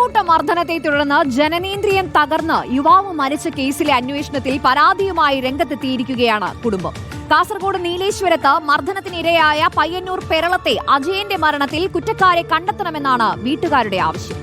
ആൾക്കൂട്ട മർദ്ദനത്തെ തുടർന്ന് ജനനേന്ദ്രിയം തകർന്ന് യുവാവ് മരിച്ച കേസിലെ അന്വേഷണത്തിൽ പരാതിയുമായി രംഗത്തെത്തിയിരിക്കുകയാണ് കുടുംബം. കാസർഗോഡ് നീലേശ്വരത്ത് മർദ്ദനത്തിനിരയായ പയ്യന്നൂർ പെരളത്തെ അജയന്റെ മരണത്തിൽ കുറ്റക്കാരെ കണ്ടെത്തണമെന്നാണ് വീട്ടുകാരുടെ ആവശ്യം.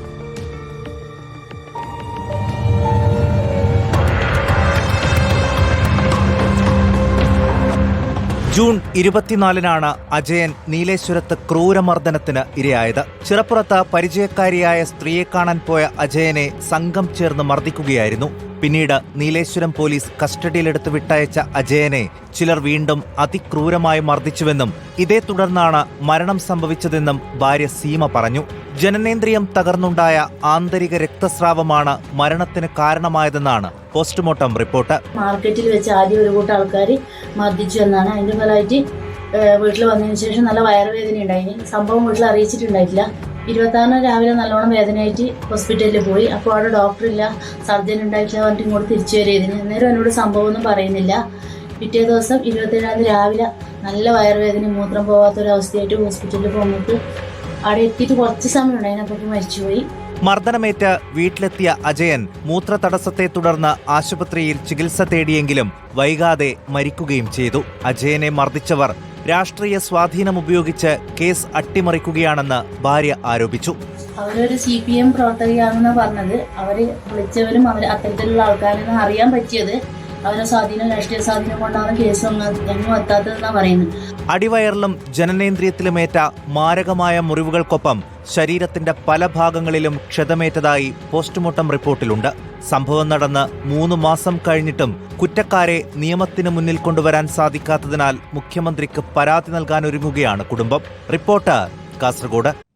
ജൂൺ ഇരുപത്തിനാലിനാണ് അജയൻ നീലേശ്വരത്ത് ക്രൂരമർദ്ദനത്തിന് ഇരയായത്. ചിറപ്പുറത്ത് പരിചയക്കാരിയായ സ്ത്രീയെ കാണാൻ പോയ അജയനെ സംഘം ചേർന്ന് മർദ്ദിക്കുകയായിരുന്നു. പിന്നീട് നീലേശ്വരം പോലീസ് കസ്റ്റഡിയിലെടുത്ത് വിട്ടയച്ച അജയനെ ചിലർ വീണ്ടും അതിക്രൂരമായി മർദ്ദിച്ചുവെന്നും ഇതേ തുടർന്നാണ് മരണം സംഭവിച്ചതെന്നും ഭാര്യ സീമ പറഞ്ഞു. ജനനേന്ദ്രിയം തകർന്നുണ്ടായ ആന്തരിക രക്തസ്രാവമാണ് മരണത്തിന് കാരണമായതെന്നാണ് പോസ്റ്റ്മോർട്ടം റിപ്പോർട്ട്. മാർക്കറ്റിൽ വെച്ച് ആദ്യം ഒരു കൂട്ടം ആൾക്കാർ മർദ്ദിച്ചു എന്നാണ്. അതിന്റെ ഫലമായിട്ട് വീട്ടിൽ വന്നതിന് ശേഷം നല്ല വയറുവേദന ഉണ്ടായി സംഭവം വീട്ടിൽ അറിയിച്ചിട്ടുണ്ടായിട്ടില്ല. ഇരുപത്താറിന് രാവിലെ നല്ലോണം വേദനയായിട്ട് ഹോസ്പിറ്റലിൽ പോയി. അപ്പോൾ അവിടെ ഡോക്ടറില്ല സർജൻ ഉണ്ടായിട്ടില്ല പറഞ്ഞിട്ട് ഇങ്ങോട്ട് തിരിച്ചു വരികയായിരുന്നു അന്നേരം എന്നോട് സംഭവമൊന്നും പറയുന്നില്ല. പിറ്റേ ദിവസം ഇരുപത്തേഴാം രാവിലെ നല്ല വയറുവേദന മൂത്രം പോകാത്തൊരവസ്ഥയായിട്ട് ഹോസ്പിറ്റലിൽ പോന്നിട്ട് അവിടെ എത്തിയിട്ട് കുറച്ച് സമയം ഉണ്ടായിരുന്നു മരിച്ചുപോയി. മർദ്ദനമേറ്റ് വീട്ടിലെത്തിയ അജയൻ മൂത്ര തടസ്സത്തെ തുടർന്ന് ആശുപത്രിയിൽ ചികിത്സ തേടിയെങ്കിലും വൈകാതെ മരിക്കുകയും ചെയ്തു. അജയനെ മർദ്ദിച്ചവർ രാഷ്ട്രീയ സ്വാധീനം ഉപയോഗിച്ച് കേസ് അട്ടിമറിക്കുകയാണെന്ന് ഭാര്യ ആരോപിച്ചു. അവരൊരു സി പി എം പ്രവർത്തകയാണെന്ന് പറഞ്ഞത്. അവർ വിളിച്ചവരും അവർ അത്തരത്തിലുള്ള ആൾക്കാരെന്ന് അറിയാൻ പറ്റിയത്. അവരെ സ്വാധീനം രാഷ്ട്രീയ സ്വാധീനം കൊണ്ടാണ് കേസ് എങ്ങും എത്താത്തതെന്നാണ് പറയുന്നത്. അടിവയറിലും ജനനേന്ദ്രിയത്തിലുമേറ്റ മാരകമായ മുറിവുകൾക്കൊപ്പം ശരീരത്തിന്റെ പല ഭാഗങ്ങളിലും ക്ഷതമേറ്റതായി പോസ്റ്റ്മോർട്ടം റിപ്പോർട്ടിലുണ്ട്. സംഭവം നടന്ന് മൂന്ന് മാസം കഴിഞ്ഞിട്ടും കുറ്റക്കാരെ നിയമത്തിന് മുന്നിൽ കൊണ്ടുവരാൻ സാധിക്കാത്തതിനാൽ മുഖ്യമന്ത്രിക്ക് പരാതി നൽകാൻ നൽകാനൊരുങ്ങുകയാണ് കുടുംബം. റിപ്പോർട്ട് കാസർഗോഡ്.